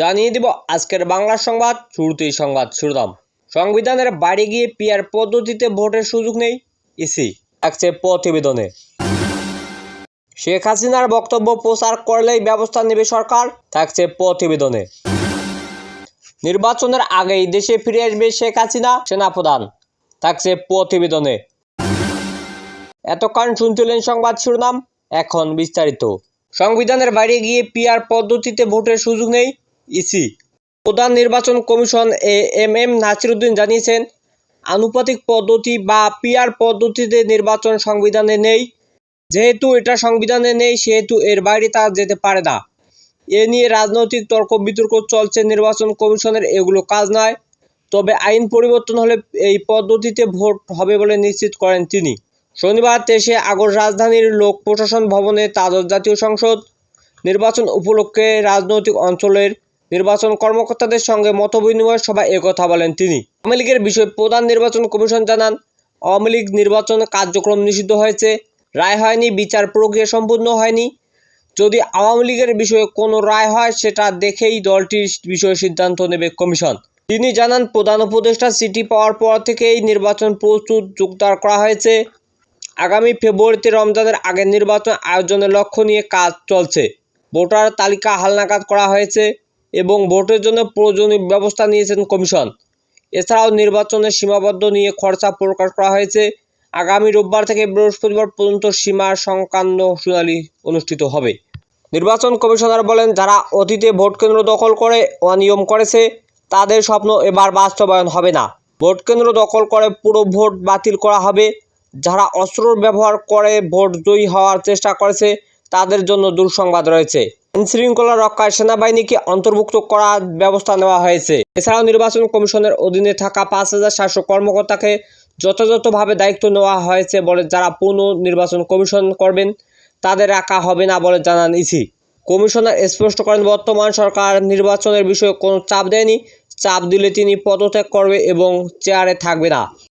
জানিয়ে দিব আজকের বাংলা সংবাদ, শুরুতেই সংবাদ শিরোনাম সংবিধানের বাইরে গিয়ে পিয়ার পদ্ধতিতে ভোটের সুযোগ নেই ইসি, থাকছে প্রতিবেদনে। শেখ হাসিনার বক্তব্য প্রচার করলেই ব্যবস্থা নেবে সরকার, থাকছে প্রতিবেদনে। নির্বাচনের আগেই দেশে ফিরে আসবে শেখ হাসিনা, সেনাপ্রধান, থাকছে প্রতিবেদনে। এতক্ষণ শুনছিলেন সংবাদ শিরোনাম, এখন বিস্তারিত। সংবিধানের বাইরে গিয়ে পিয়ার পদ্ধতিতে ভোটের সুযোগ নেই ইসি। প্রধান নির্বাচন commission A M M Nasiruddin জানিয়েছেন, আনুপাতিক পদ্ধতি বা পিআর পদ্ধতিতে নির্বাচন সংবিধানে নেই। যেহেতু এটা সংবিধানে নেই, সেহেতু এর বাইরে তা যেতে পারে না। এ নিয়ে রাজনৈতিক তর্ক বিতর্ক চলছে নির্বাচন কমিশনের, এগুলো কাজ নয়। তবে আইন পরিবর্তন হলে এই পদ্ধতিতে ভোট হবে বলে নিশ্চিত করেন তিনি। শনিবার তেইশে আগস্ট রাজধানীর লোক প্রশাসন ভবনে দ্বাদশ জাতীয় সংসদ নির্বাচন উপলক্ষে রাজনৈতিক অঞ্চলের নির্বাচন কর্মকর্তাদের সঙ্গে মতবিনিময় সভায় একথা বলেন তিনি। আওয়ামী লীগের বিষয়ে প্রধান নির্বাচন কমিশন জানান, আওয়ামী লীগ নির্বাচন কার্যক্রম নিষিদ্ধ হয়েছে, রায় হয়নি, বিচার প্রক্রিয়া সম্পূর্ণ হয়নি। যদি আওয়ামী লীগের বিষয়ে কোনো রায় হয়, সেটা দেখেই দলটির বিষয়ে সিদ্ধান্ত নেবে কমিশন। তিনি জানান, প্রধান উপদেষ্টা সিটি পাওয়ার পর থেকেই নির্বাচন প্রস্তুত জোরদার করা হয়েছে। আগামী ফেব্রুয়ারিতে রমজানের আগে নির্বাচন আয়োজনের লক্ষ্য নিয়ে কাজ চলছে। ভোটার তালিকা হালনাগাদ করা হয়েছে। এবং ভোটের জন্য প্রয়োজনীয় ব্যবস্থা নিয়েছেন কমিশন। এছাড়াও নির্বাচনের সীমাবদ্ধ নিয়ে খরচা প্রকাশ করা হয়েছে। আগামী রোববার থেকে বৃহস্পতিবার পর্যন্ত সীমা সংক্রান্ত শুনানি অনুষ্ঠিত হবে। নির্বাচন কমিশনার বলেন, যারা অতীতে ভোট কেন্দ্র দখল করে অনিয়ম করেছে, তাদের স্বপ্ন এবার বাস্তবায়ন হবে না। ভোট কেন্দ্র দখল করে পুরো ভোট বাতিল করা হবে। যারা অস্ত্র ব্যবহার করে ভোট জয়ী হওয়ার চেষ্টা করেছে, তাদের জন্য দুঃসংবাদ রয়েছে। আইনশৃঙ্খলা রক্ষায় সেনাবাহিনীকে অন্তর্ভুক্ত করার ব্যবস্থা নেওয়া হয়েছে। এছাড়াও নির্বাচন কমিশনের অধীনে থাকা পাঁচ হাজার সাতশো কর্মকর্তাকে যথাযথভাবে দায়িত্ব নেওয়া হয়েছে বলে যারা পুনঃ নির্বাচন কমিশন করবেন, তাদের রাখা হবে না বলে জানান ইসি। কমিশনার স্পষ্ট করেন, বর্তমান সরকার নির্বাচনের বিষয়ে কোনো চাপ দেয়নি। চাপ দিলে তিনি পদত্যাগ করবে এবং চেয়ারে থাকবে না।